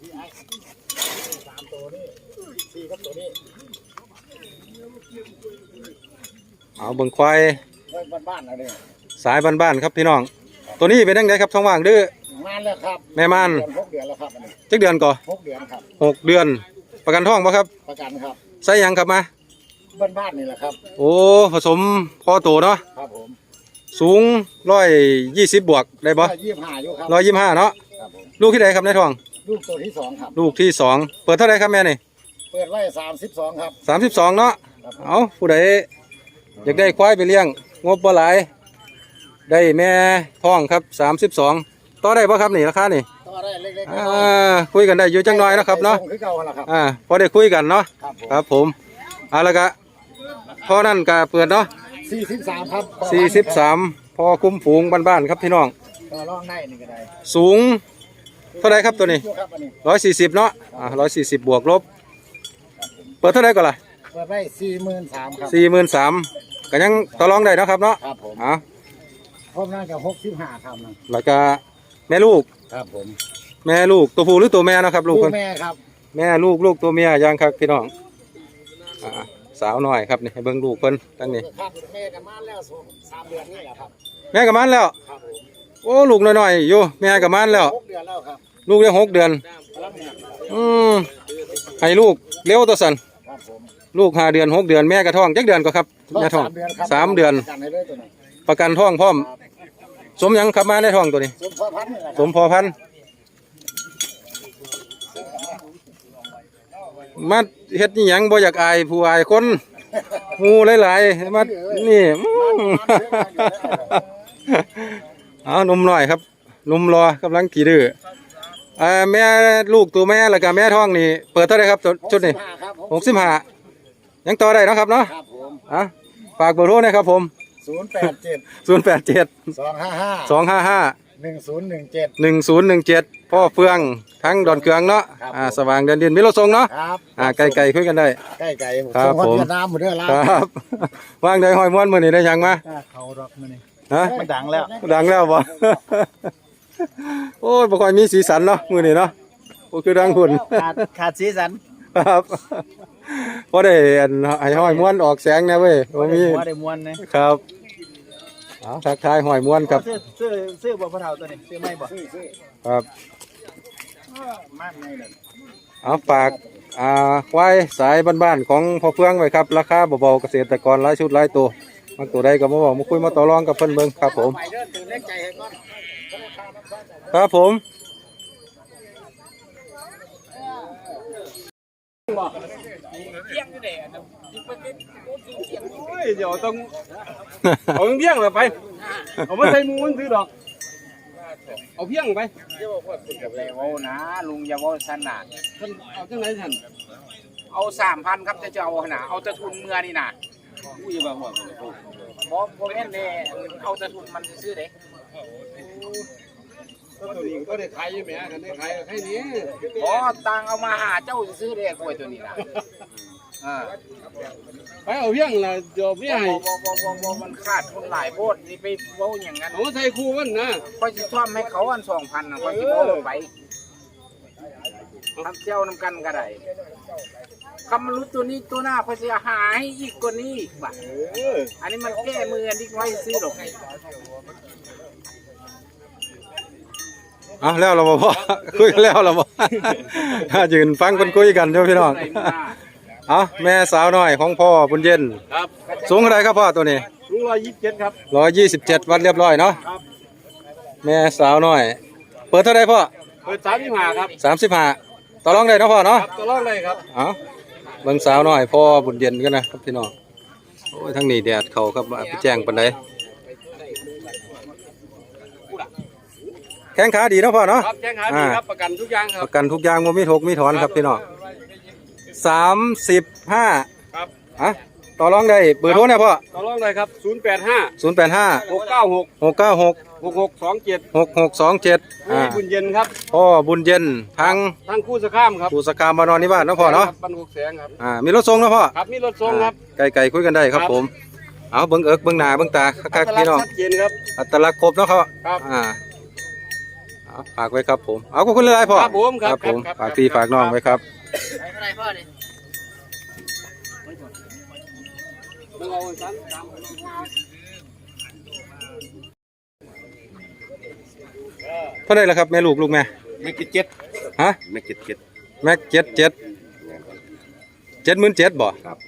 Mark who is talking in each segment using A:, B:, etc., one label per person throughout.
A: พี่ไอ้สามตัวนี่สี่ครับตัวนี้
B: เอาเบิ่งควาย
A: เริ่มบ้านๆแล้วเนี่ย
B: สายบ้านๆครับพี่น้อง ตัวนี้เป็นยังไงครับท้องว่างดื้อ
A: งานแล้วครับ
B: แม่ม่าน
A: เดือนหกเดือนแล้วครับอันนี้
B: จักเดือนก่อ
A: หกเดือนครับ
B: หกเดือน ประกันท้องป่ะครับ
A: ประกันครับ
B: ใส่หยังครับมา
A: บ้านบ้านๆนี่แหละครับ
B: โอ้ผสมพอโตเนาะ
A: ครับผม
B: สูงร้อยยี่สิบบวกได้บ่
A: ยี่สิบห้าอยู่ครับ
B: ร้อยยี่ห้าเนาะ
A: ครับผม
B: ลูกที่ใดครับในท้อง
A: ลูกตัวที่สองครับ
B: ลูกที่สองเปิดเท่าไรครับแม่นี่
A: เปิดไว้สามสิบสองครับ
B: สามสิบสองเนาะ
A: ครับผม
B: เอาผู้ใดอยากได้ควายไปเลี้ยง งบบ่หลาย ได้แม่ท้องครับสามสิบสองต่อได้ป่ะครับนี่ราคานี่
A: ต่อได้เล็กๆ
B: อ่
A: น้อยา
B: คุยกันได้อยู่จังน้อยนะครับเนาะ
A: ส่งคือเก่าหั่นล่ะครับ
B: อ่าพอได้คุยกันเนาะ
A: ครับผม
B: ครับผมเอาละกะพอนั่นก็เปิดเนาะ
A: สี่สิบสามครับ
B: สี่สิบสามพอคุ้มฝูงบ้านๆครับพี่น้อง
A: ต่อรองได้นี่ก็ได้
B: สูง เท่าไรครับตัวนี้
A: อยู่ครับอันนี้
B: ร้อยสี่สิบเนาะอ่าร้อยสี่สิบบวกลบ เปิดเท่าไรก่อนล่ะ
A: เปิดไว้สี่หมื่นสามครับ
B: สี่หมื่นสามก็ยังต่อรองได้เนาะครับเนาะ
A: ครับผม
B: อ่า
A: พร้อมน่าจะหกสิบห้าครับนะ
B: แล้วก็แม่ลูก
A: ครับผม
B: แม่ลูกตัวผู้หรือตัวแม่เนาะครับ ลูก
A: ลู
B: เพิ่
A: ก
B: น
A: แม่ครับ
B: แม่ลูกลูกตัวเมียยังครับพี่น้องอ่าสาวน้อยครับนี่ให้เบิ่งลูกเพิ่นตั้งนี้
A: ครับแม่กันมาแล้วสองสามเดือนนี่แหละครับ
B: แม่กับมันแล้ว
A: ครับผม
B: โอ้ลูกน้อยๆอยู่แม่กับมันแล้ว
A: หกเดือนแล้วครับ
B: ลูกได้หกเดือน
A: กำลังเนี่ย
B: อืมให้ลูกเร็วตัวสัน
A: ครับผม
B: ลูกห้าเดือนหกเดือนแม่กระท้องจักเดือนก็ครับแม่ท้อง
A: สามเดือนครับ
B: สามเดือน
A: กันให้เลยตัวนี้
B: ประกันท้องพร้อม สมหยังขับมาในท้องตัวนี้
A: สมพอพันธุ์นี่แหละค
B: ส
A: รับ
B: มพอพันธุ์มาเฮ็ดนี่หยังบ่อยากอายผู้อายคนหมูหลายๆมานี่อืม เอาหนุ่มหน่อยครับหนุ่มรอกำลังขี่ดื้ออ่าแม่ลูกตัวแม่แล้วก็แม่ท้องนี่เปิดเท่าไหรครับตัวชุดนี้
A: 65ครับ
B: หกสิบห้ายังต่อได้เนาะครับเนาะ
A: ครับผม
B: อะฝากเบอร์โทรหนะครับผม
A: ศูนย์แปดเจ็ด
B: ศูนย์แปดเจ็ด
A: สองห้าห้า
B: สองห้าห้า
A: หนึ่งศูนย์หนึ่งเจ็ด
B: หนึ่งศูนย์หนึ่งเจ็ดพ่อเฟืองทั้งดอนเคืองเนาะ
A: ครับ
B: อ่าสว่างเดินดินมิโลทรงเนาะ
A: ครับ
B: อ่าไก่ไก่คุยกันได้
A: ใกล้ไก่
B: ครับ
A: ส่งคน
B: ผม
A: เวียดนามหมดเด้อล่ะ
B: ครับว่างได้หอยม้วนมือนี่ได้ยังมา
A: เขาดอกมันนี่
B: ฮะ
A: มันดังแล้ว
B: ดังแล้วบ่ โอ้ยบ่ค่อยมีสีสันเนาะมือนี่เนาะโอ้คือดังหุ่น
A: ขาดขาดสีสัน
B: ครับพอได้อันให้หอยม้วนออกแสงนะเว้ยบ่มี
A: หัวได้มวนนะครับ
B: เอาทักทายหอยม้วนครับ
A: ซื้อซื้อซื้อบ่พะเฒ่าตัวนี้ซื้อไม่บ่ซื้อซื้อ
B: ครับ
A: มันไงเลย
B: เอาฝากอ่าควายสายบ้านๆของพ่อเฟืองไว้ครับ ราคาเบาๆเกษตรกรหลายชุดหลายตัว มันตัวใดก็มาบอกมาคุยมาต่อรองกับเพิ่นเบิ่งครับ ผม
A: ไปเด้อตื่นเล็กใจให้ก่อน
B: ครับผม
C: โอ้ยเดี๋ยวต้องเอาเพียงเลยไป เอามาใส่หมูมันซื้อดอก เอาเพียงไป
D: อย่าไปเว้านะลุงอย่าเว้าสนาด
C: ท่านเอาจังไหนท่าน
D: เอาสามพันครับจะจะเอาหนาเอาจะทุนเมื่อนี่นะ
C: อุ้ยบ่าหัว
D: เพราะเพราะแม่นเลยเอาจะทุนมันซื้อเด้
C: ตัวนี้ก็ได้ขายอยู่แหม่กันได้ขายก็แค่นี้
D: เพราะตังเอามาหาเจ้าซื้อเด้กล้วยตัวนี้นะอ่า
C: ไปเอาเพียงละเดี๋ยวไม่ให้
D: บ่บ่บ่บ่มันขาดทุนหลายโพดนี่ไปเว้าอย่างนั้น
C: เอามาใส่คู่มันนะ
D: ค่อยสิซ่อมให้เขาอันสองพันนะค่อยสิเว้าลงไปทำเจ้านำกันก็ได้ คำมนุษย์ตัวนี้ตัวหน้าค่อยสิหาให้อีกกว่านี้อีกบ่ะ
C: เออ
D: อันนี้มันแก้มืออันที่ค่อยซื้อดอกไง
B: เอาแล้วเราบ่พ่อ คุยกันแล้วเราบ่ ยืนฟังคนคุยกันเด้อพี่น้อง เอาแม่สาวน้อยของพ่อบุญเย็น
C: ครับ
B: สูงเท่าไหรครับพ่อตัวนี้
C: ลุงร้อยยี่สิบเจ็ดครับ
B: ร้อยยี่สิบเจ็ดวัดเรียบร้อยเนาะ
C: ครับ
B: แม่สาวน้อย เปิดเท่าไหรพ่อ
C: เปิดสามสิบห้าครับ
B: สามสิบห้าต่อรองได้เนาะพ่อเนาะ
C: ครับตัวรองเลยครับ
B: เอา เบิ่งสาวน้อยพ่อบุญเย็นกันนะครับพี่น้องโอ้ยทั้งนี้แดดเขาครับพี่แจ้งปันใดแข้งขาดีเนาะพ่อเนาะ
C: ครับแจ้งหาดีครับประกันทุกอย่างค
B: ป
C: รับ
B: ระกันทุกอย่างบ่มีถกมีถอนครับพี่น้องสามสิบห้า
C: ครับ
B: อะต่อรองได้เบอร์โทรเนี่ยพ่อ
C: ตัวรองเลยครับศูนย์แปดห้า
B: ศูนย์แปดห้า
C: หกเก้าหก
B: หกเก้าหก
C: หกหกสองเจ็ด
B: หกหกสองเจ็ด
C: มีบุญเย็นครับ
B: พ่อบุญเย็นทาง
C: ทั้งคู่สะข้ามครับ
B: ปูสกามานอนนี่บ้านเนาะพ่อเนาะ
C: ครับบ้านหกแสงครับ
B: อ่ามีรถส่งเนาะพ่อ
C: ครับมีรถส่งครับ
B: ไก่ไก่คุยกันได้ครับ
C: ครับ
B: ผม เอาเบิ้งเอิกเบิ้งหน้าเบิ้งตาคักๆพี่น้อง
C: ชัดเจนครับ
B: อัตลักษณ์ครบเนาะเขา
C: ครับ
B: อ่าเอาฝากไว้ครับผมเอาขอบคุณหลายๆพ่อ
D: ครับผมครับ
B: ผม
D: ครับ
B: ฝากพี่ฝากน้องไว้ครับ
E: อะไรพ่อเนี่ย
B: เท่าไหร่ละครับแม่ลูกลูกแม่
D: ไม่กิดเจ็ด
B: ฮะ
D: ไม่กิดเจ็ด
B: แม็กเจ็ดเจ็ดเจ็ดหมื่นเจ็ดบ่
D: ครับ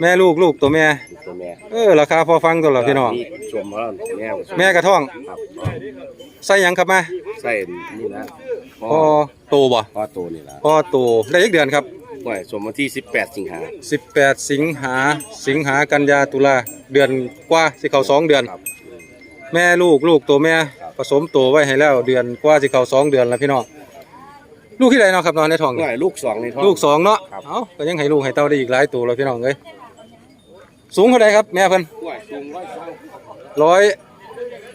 B: แม่ลูกลูกตัวแม่
D: ตัวแม่
B: เออราคาพอฟังตัวละพี่น้อง
D: นี่ชมเขาแม่
B: แม่กระท่อง
D: ครับ
B: ใส่หยังครับแม่
D: ใส่นี่นะ
B: พอโตบ่
D: พ่อโตนี่ละ
B: พอโตได้อีกเดือนครับ
D: ปล่อยชมวันที่สิบแปดสิงหา
B: 18 สิงหาสิงหากันยาตุลาเดือนกว่าสิเข้าสองเดือน
D: ครับ
B: แม่ลูกลูกตัวแม่
D: ครับ
B: ผสมตัวไว้ให้แล้วเดือนกว่าสิเข้าสองเดือนแล้วพี่น้องลูกที่ใดเนาะครับนอนในท้อง
D: ห
B: นี่
D: น่อยลูกสองในท้อง
B: ลูกสองเนาะ
D: ครับ
B: เอ้าก็ยังให้ลูกให้เต้าได้อีกหลายตัวเลยพี่น้องเอ้ยสูงเท่าใดครับแม่เพิ่น
D: กล้วยสูงร้อยสอง
B: ร้อย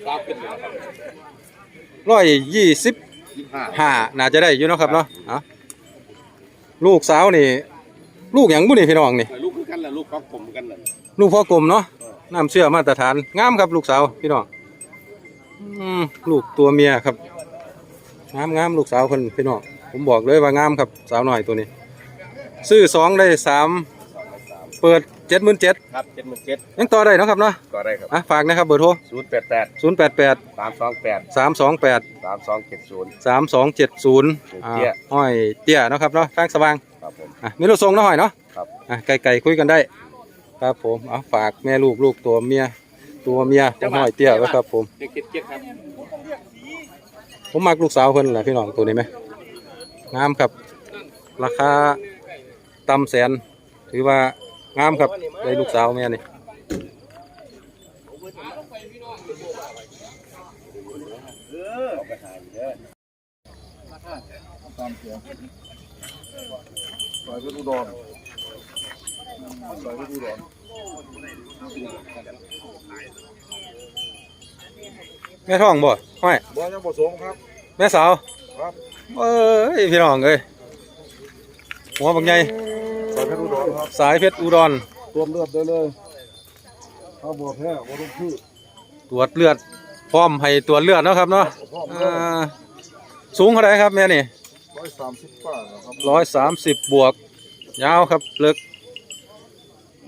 D: สามเป็นครับ
B: ร้อยยี่สิบ
D: ยี่ห้า
B: ห้าน่าจะได้อยู่เนาะครับเนาะเอ้าลูกสาวนี่ ลูกหยังบุนี่พี่น้องนี่
D: ลูกคือกันแหละลูกของผมกันแหละ
B: ลูกพ่อกลมเนาะน้ำเชื่อมาตรฐาน งามครับลูกสาวพี่น้องอืม ลูกตัวเมียครับงามงามลูกสาวคนพี่น้องผมบอกเลยว่างามครับสาวหน่อยตัวนี้ ซื้อสองได้สามเปิดเจ็ดหมื่นเจ็ด
D: ครับเจ็ดหมื่นเจ็ด
B: ยังต่อได้เนาะครับเนาะ
D: ก็ได้ครับ
B: อะฝากนะครับเบอร์โทร
D: ศูนย์แปดแปด
B: ศูนย์แปดแปด
D: สามสองแปด
B: สามสองแปด
D: สามสองเจ็ดศูนย์
B: สามสองเจ็ดศูนย์
D: เตี้ย
B: ห้อยเตี้ยเนาะครับเนาะทางสว่าง
D: ครับผม
B: อะมีลูกทรงเนาะหอยเนาะ
D: ครับ
B: อะไก่ๆคุยกันได้ ครับผมเอาฝากแม่ลูกลูกตัวเมีย ตัวเมียของห้อยเตี้ยไว้ครับ ผม
D: เจ็ดเจ็ดเจ็ดครับ
B: ผมมักลูกสาวเพิ่นแหละพี่น้องตัวนี้ไหมงามครับ ราคาต่ำแสน ถือว่างามครับได้ลูกสาวแม่นี่
F: สายเพชรอุดรสายเพชรอุดร
B: แม่ท้องบ่ห้อย
F: บ่ยังบ่สงครับ
B: แม่สาว
F: ครับ
B: เอ้ยพี่น้องเอ้ยหัวบักใหญ่
F: สายเพชรอุดรครับ
B: สายเพชรอุดร
F: ตรวจเลือดได้เลยถ้าบ่แพ้บ่ต้องพืช
B: ตรวจเลือดพร้อมให้ตรวจเลือดเนาะครับเนาะ
F: พร้อม
B: อ่าสูงเท่าไหร่ครับแม่นี่
F: ร้อยสามสิบป้าครับ
B: ร้อยสามสิบบวก ยาวครับเลึก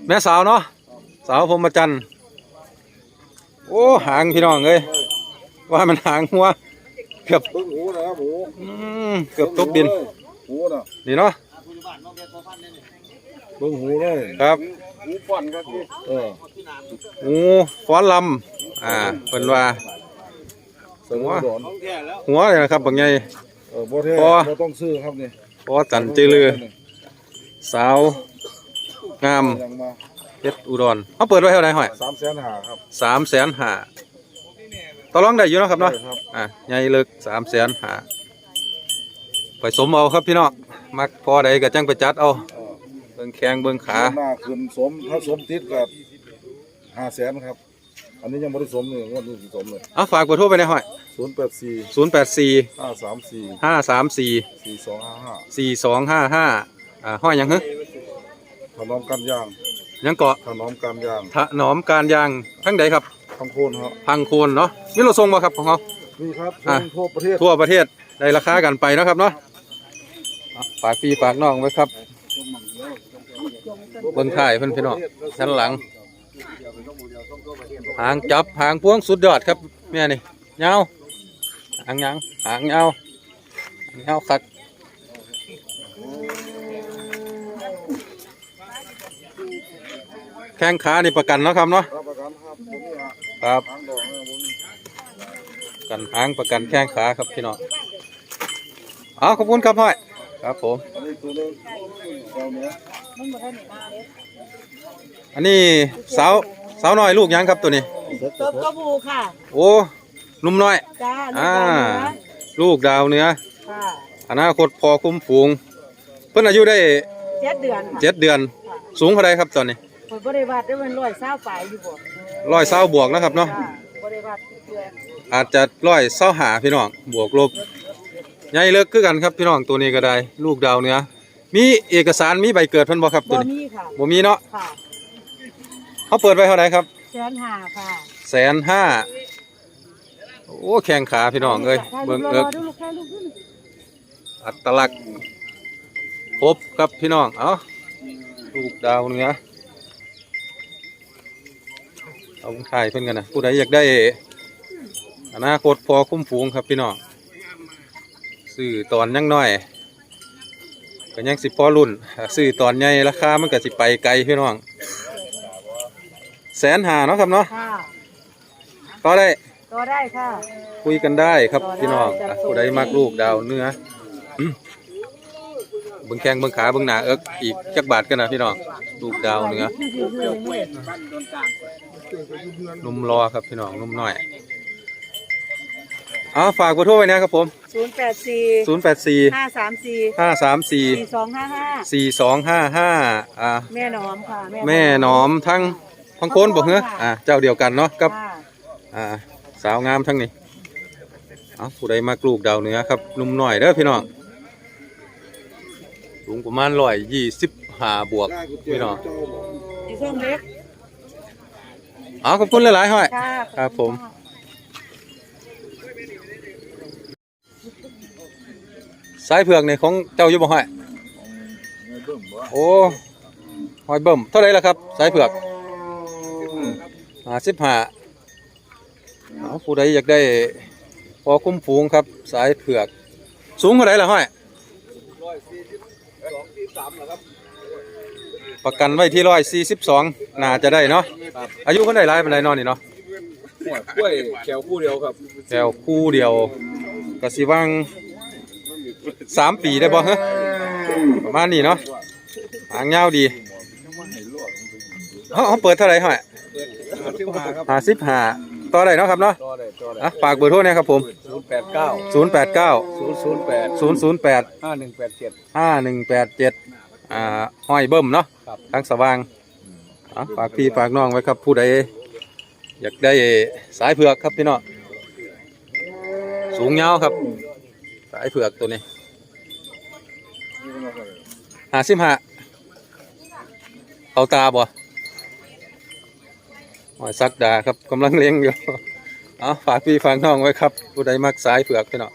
B: แม่สาวเนาะสาวพรหมจันทรย์โอ้หางพี่น้องเอ้ยว่ามันหางหัวเกือบ
F: เบิ้งหูนะครับหู
B: อืมเกือบตกดิน
F: หูน่ะ
B: นี่เนาะ
F: เบิ้งหูเลย
B: ครับ
D: หูป้อนครับพี่
F: เออ
B: งูฟ้อนลำอ่าเป็นว่า
F: สายเพชรอุดร
D: ของแท้แล้ว
B: หัวเลยนะครับบางไง
F: เออบ่แท้
B: พอ
F: บ่ต้องซื้อครับนี่
B: พอจันจือลือสาว งาม
F: ยังมา
B: เพชรอุดรเขาเปิดไว้เท่าไหร่หอย
F: สามแสนหาครับ
B: สามแสนห้าต่อรองได้อยู่เนาะครับเนาะ
F: ได้ครับ
B: อะใหญ่เลิกสามแสนห้าไปสมเอาครับพี่น้องมักพอใดก็จังไปจัดเอา
F: เออ
B: เบิ่งแข้งเบิ่งขา
F: หน้าขึ้นสมถ้าสมติดกับห้าแสนครับ อันนี้ยังไม่ได้สมเลยงวดนี้สิสมเลย
B: เอาฝากเบอร์โทรไปในห้อย
F: ศูนย์แปดสี่
B: ศูนย์แปดสี่
F: ห้าสามสี่
B: ห้าสามสี่
F: สี่สองห้าห้า
B: สี่สองห้าห้าอ่าห้อยหยังฮึ
F: ถนอมกันยาง
B: ยังเกาะ
F: ถนอมกันยาง
B: ถนอมการยางทั้งใดครับ
F: ทั้งโคนครับ
B: พังโคนเนาะมีรถส่งบ่ครับของเขา
F: นี่ครับ
B: อะ
F: ทั่วประเทศ
B: ทั่วประเทศได้ราคากันไปเนาะครับเนาะอะฝากพี่ฝากน้องไว้ครับเบิ่งถ่ายเพิ่นพี่น้องชั้นหลัง หางจับหางพวงสุดยอดครับแม่นี่เงาวหางหยังหางเงาวหางเงาวคัก แข้งขานี่ประกันเนาะครับเนาะ
F: รับประกันครับผมนี่ฮะ
B: ครับ
F: ทางดอกนะผมนี่
B: กันหางประกันแข้งขาครับพี่น้องเอาขอบคุณครับพ่อยครับผม
F: อันนี้ตัวนึงเราเนี้ย
B: อันนี้สาวสาวน้อยลูกหยังครับตัวนี้
E: ตัวกระบูค่ะ
B: โอ้หนุ่มน้อย
E: จ้าลูก
B: อ่า
E: ดาวเหนือ
B: ลูกดาวเหนื้อ
E: ค่ะ
B: อนาคตพอคุ้มฝูง เพิ่นอายุได้
E: เจ็ดเดือนค่ะ
B: เจ็ดเดือน สูงเท่าไรครับตอนนี้
E: ผลบริวารได้เป็นร้อยเศร้าปลายอยู่บ่
B: ร้อยเศร้าบวกนะครับเนาะ
E: จ้าบริวารเดือน
B: อาจจะร้อยเศร้าหาพี่น้องบวกลบใหญ่เลิกคือกันครับพี่น้องตัวนี้ก็ได้ ลูกดาวเหนื้อมีเอกสารมีใบเกิดเพิ่นบ่ครับตัว
E: บ่
B: นี้
E: มีค่ะ
B: บ่มีเนาะ
E: ค่ะ
B: เขาเปิดไว้เท่าไรครับ
E: แสนห้าค่ะ
B: แสนห้าโอ้แข้งขาพี่น้องเอ้ยเบิ่งเอิก
E: ดูลูกค้าลูกขึ้น
B: อัตลักษณ์ครบครับพี่น้อง เอาลูกดาวเหนื้อ เอาถ่ายเพิ่นกันนะผู้ใดอยากได้อนาคตพอคุ้มฟูงครับพี่น้องซื้อตอนยังน้อยก็ยังสิพอรุ่นถ้าซื้อตอนใหญ่ราคามันก็สิไปไกลพี่น้องแสนหาเนาะครับเนาะ
E: ค่ะ
B: ก็ได้
E: ก็ได้ค่ะ
B: คุยกันได้ครับพี่น้อง
E: ได้
B: อะ
E: จัดส่ง
B: ผู้ใดมักลูกดาวเนื้ออืม เบิ่งแข้งเบิ่งขาเบิ่งหน้าเอิกอีกจักบาทกันนะพี่น้องลูกดาวเนื้อ
D: บ้านโดนกลาง
B: นุ่มรอครับพี่น้องนุ่มน้อยเอาฝากเบอร์โทรไว้นะครับผม
E: ศูนย์แปดสี่
B: 084
E: ห้าสามสี่
B: 534
E: สี่สองห้าห้า
B: 4255อ่า
E: แม่หนอมค่ะ
B: แม่หนอมทั้งพังโคนบอกเหรออ่าเจ้าเดียวกันเนาะกับ
E: ค่ะ
B: อ่าสาวงามทั้งนี้ เอาผู้ใดมากลูกดาวเหนือครับหนุ่มหน่อยเด้อพี่น้อง สูงประมาณร้อยยี่สิบห้าบวกพี่น้อง
E: สีส้มเล็ก
B: เอาขอบคุณหลายๆห้อย
E: ค่ะ
B: ครับผมสายเผือกในของเจ้าอยู่บ่ห้อยโอ้หอยเบิ่มเท่าไหรล่ะครับสายเผือกห้าสิบห้าเอาผู้ใดอยากได้พอคุ้มฟูงครับ สายเผือก สูงเท่าไหรล่ะห้อย ประกันไว้ที่ร้อยสี่สิบสองน่าจะได้เนาะอายุคนได้หลายเป็นไรนอนนี่เนาะ
C: หัวกล้วยแขวคู่เดียวครับ
B: แถวคู่เดียวก็สิว่างสามปีได้บ่ฮะประมาณนี้เนาะหางยาวดีเขาเขาเปิดเท่าไหร่ฮะ
C: ชื่อมาครับ
B: ห้าสิบห้า ต่อได้เนาะครับเนาะ
C: ต่อได้ต่อได้
B: อะฝากเบอร์โทรเนะครับผม
C: ศูนย์แปดเก้า
B: ศูนย์แปดเก้า
C: ศูนย์ศูนย์แปด
B: ศูนย์ศูนย์แปด
C: ห้าหนึ่งแปดเจ็ด
B: ห้าหนึ่งแปดเจ็ดอ่าห้อยเบิ่มเนาะ
C: ครับ
B: ทั้งสว่างอะฝากพี่ฝากน้องไว้ครับผู้ใดอยากได้สายเผือกครับพี่น้องสูงยาวครับ สายเผือกตัวนี้หาสิบห้าเอาตาบ่ หอยซักดาครับกำลังเลี้ยงอยู่เอาฝากพี่ฝากน้องไว้ครับผู้ใดมักสายเผือกพี่น้อง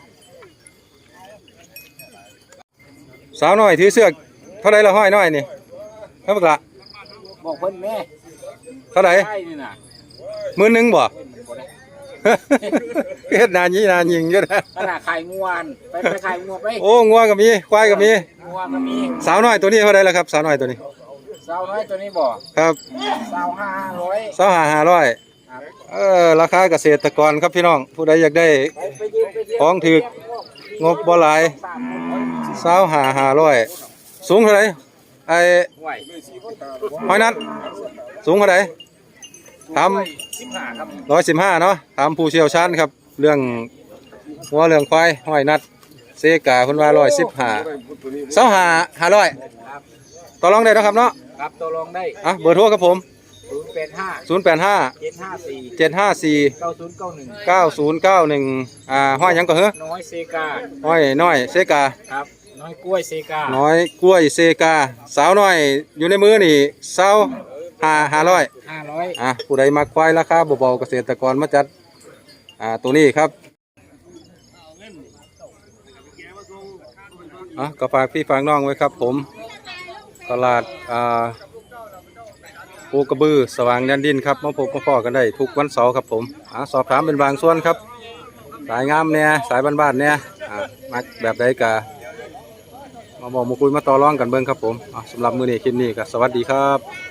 B: สาวน้อยถือเสือกเท่าไรละห้อยน้อยนี่เท่าไหร่ละ
D: บอกเพิ่นแม่
B: เท่าไหร่
D: ใช่นี่น่ะ
B: มือหนึงบ่เฮ็ดนานยี่นานยิงอยู่นะ
D: ขนาดขายงวนไปไปขายงวไป
B: โอ้งัวก็มีควายก็มี
D: งวมันมี
B: สาวน้อยตัวนี้เท่าไรละครับ สาวน้อยตัวนี้
D: สาวน้อยตัวนี้บอก
B: ครับ
D: สาวห้าร้อย
B: สาวหาหาร้อย
D: ครับ
B: เออราคาเกษตรกรครับพี่น้อง ผู้ใดอยากได้
D: ไปไปยืนไปเที่ยว
B: ของถูกงบบ่หลาย
D: สามคน
B: สาวหาหาร้อยสูงเท่าไหร่ไอ้
D: ไหว
B: หอยนัดสูงเท่าไหร่ถาม
D: สิบห้าครับ
B: ร้อยสิบห้าเนาะถามผู้เชี่ยวชาญครับ เรื่องวัวเรื่องควายหอยนัดเซกาคนว่าร้อยสิบห้าสาวหาหาร้อย
D: ครับ
B: ต่อรองได้เนาะครับเนาะ
D: ครับตัวรองได้
B: อะเบอร์โทรครับผม
D: ศูนย์แปดห้า
B: ศูนย์แปดห้า
D: เจ็ดห้าสี่
B: เจ็ดห้าสี่
D: เก้าศูนย์เก้าหนึ่ง
B: เก้าศูนย์เก้าหนึ่งอ่าห้อยหยังก็เหรอ
D: น้อยเซกา
B: ห้อยน้อยเซกา
D: ครับ น้อยกล้วยเซกา
B: น้อยกล้วยเซกา สาวน้อยอยู่ในมือนี่สาวหาหาร้อย
D: ห้าร้อย
B: อะผู้ใดมักควายราคาเบาๆเกษตรกรมาจัด อ่าตัวนี้ครับอะก็ฝากพี่ฝากน้องไว้ครับผม ตลาดอ่าปูกระบือสว่างแดนดินครับมาพบมาพอกันได้ทุกวันเสาร์ครับผมอะสอบถามเป็นบางส่วนครับ สายงามเนี่ยสายบ้านๆเนี่ยอะมักแบบใดกะมาบอกมาคุยมาต่อรองกันเบิ้งครับผมอ่าสำหรับมือนี้คลิปนี้ก็สวัสดีครับ